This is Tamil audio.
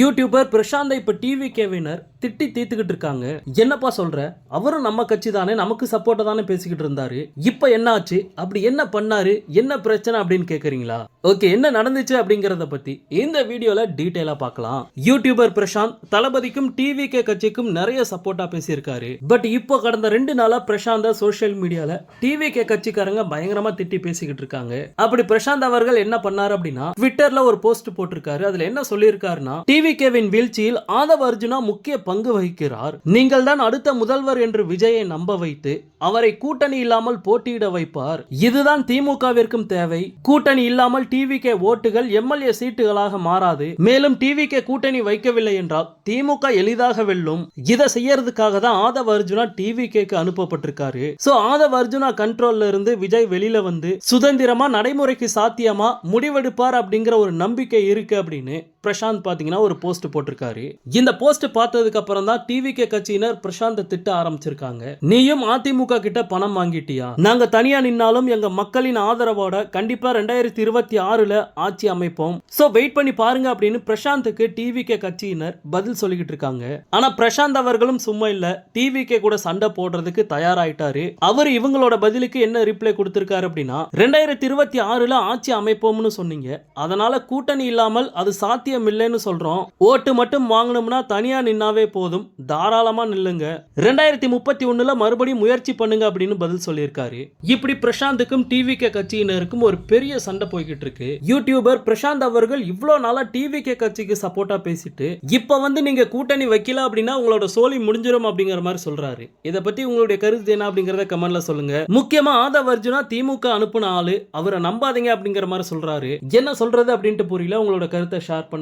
யூடியூபர் பிரசாந்தை இப்போ டிவி கேவினர் திட்டி தீர்த்துக்கிட்டு இருக்காங்க. என்னப்பா சொல்ற? அவரும் நம்ம கட்சி தானே நமக்கு சப்போர்ட்டா தானே பேசிக்கிட்டு இருந்தாரு. இப்ப என்ன ஆச்சு அப்படி என்ன பண்ணாரு? என்ன பிரச்சனை அப்படின்னு கேட்குறீங்களா ஓகே என்ன நடந்துச்சு அப்படிங்கறத பத்தி இந்த வீடியோல டீட்டெயிலா பார்க்கலாம் யூடியூபர் பிரசாந்த் தளபதிக்கும் டிவி கே கட்சிக்கும் நிறைய சப்போர்ட்டா பேசியிருக்காரு. பட் இப்போ கடந்த ரெண்டு நாளா பிரசாந்த சோஷியல் மீடியால டிவி கே கட்சிக்காரங்க பயங்கரமா திட்டி பேசிக்கிட்டு இருக்காங்க. அப்படி பிரசாந்த் அவர்கள் என்ன பண்ணாரு அப்படின்னா ட்விட்டர்ல ஒரு போஸ்ட் போட்டிருக்காரு. அதுல என்ன சொல்லியிருக்காருன்னா டிவிகேவின் வீழ்ச்சியில் ஆதவ அர்ஜுனா முக்கிய பங்கு வகிக்கிறார். நீங்கள் தான் அடுத்த முதல்வர் என்று விஜயை நம்ப வைத்து அவரை கூட்டணி இல்லாமல் போட்டியிட வைப்பார். இதுதான் திமுகவிற்கும் தேவை. கூட்டணி இல்லாமல் டிவிகே ஓட்டுகள் எம்எல்ஏ சீட்டுகளாக மாறாது. மேலும் டிவிகே கூட்டணி வைக்கவில்லை என்றால் திமுக எளிதாக வெல்லும். இதை செய்யறதுக்காக தான் ஆதவ அர்ஜுனா டிவிகேக்கு அனுப்பப்பட்டிருக்காரு. சோ ஆதவ அர்ஜுனா கண்ட்ரோல்ல இருந்து விஜய் வெளியில வந்து சுதந்திரமா நடைமுறைக்கு சாத்தியமா முடிவெடுப்பார் அப்படிங்கிற ஒரு நம்பிக்கை இருக்கு அப்படின்னு பிரசாந்த் பாத்தீங்கன்னா ஒரு போஸ்ட் போட்டிருக்காரு. இந்த போஸ்ட் பார்த்ததுக்கு அப்புறம் தான் டிவி கே கட்சியினர் பிரசாந்த் திட்ட ஆரம்பிச்சிருக்காங்க. நீயும் அதிமுக கிட்ட பணம் வாங்கிட்டியா? நாங்க தனியா நின்னாலும் எங்க மக்களின் ஆதரவோட கண்டிப்பா ரெண்டாயிரத்தி இருபத்தி ஆறுல ஆட்சி அமைப்போம். சோ வெயிட் பண்ணி பாருங்க அப்படின்னு பிரசாந்துக்கு டிவி கே கட்சியினர் பதில் சொல்லிக்கிட்டு இருக்காங்க. ஆனா பிரசாந்த் அவர்களும் சும்மா இல்ல. டிவி கே கூட சண்டை போடுறதுக்கு தயாராயிட்டாரு. அவர் இவங்களோட பதிலுக்கு என்ன ரிப்ளை கொடுத்திருக்காரு அப்படின்னா ரெண்டாயிரத்தி இருபத்தி ஆறுல ஆட்சி அமைப்போம்னு சொன்னீங்க. அதனால கூட்டணி இல்லாமல் அது சாத்தியம் இல்லைன்னு சொல்றோம். ஓட்டு மட்டும் வாங்கணும்னா தனியா நின்னாவே போதும். தாராளமா நில்லுங்க. ரெண்டாயிரத்தி முப்பத்தி ஒண்ணுல மறுபடியும் முயற்சி பண்ணுங்க அப்படின்னு பதில் சொல்லியிருக்காரு. இப்படி பிரசாந்துக்கும் டிவி கே கட்சியினருக்கும் ஒரு பெரிய சண்டை போய்கிட்டு இருக்கு. யூடியூபர் பிரசாந்த் அவர்கள் இவ்வளவு நாளா டிவி கே கட்சிக்கு சப்போர்ட்டா பேசிட்டு இப்ப வந்து நீங்க கூட்டணி வைக்கல அப்படின்னா உங்களோட சோழி முடிஞ்சிடும் அப்படிங்கிற மாதிரி சொல்றாரு. இதை பத்தி உங்களுடைய கருத்து என்ன அப்படிங்கறத கமெண்ட்ல சொல்லுங்க. முக்கியமா ஆதவ் அர்ஜுனா திமுக அனுப்புன ஆளு. அவரை நம்பாதீங்க அப்படிங்கிற மாதிரி சொல்றாரு. என்ன சொல்றது அப்படின்ட்டு புரியல. உங்களோட கருத்தை ஷேர் பண்ண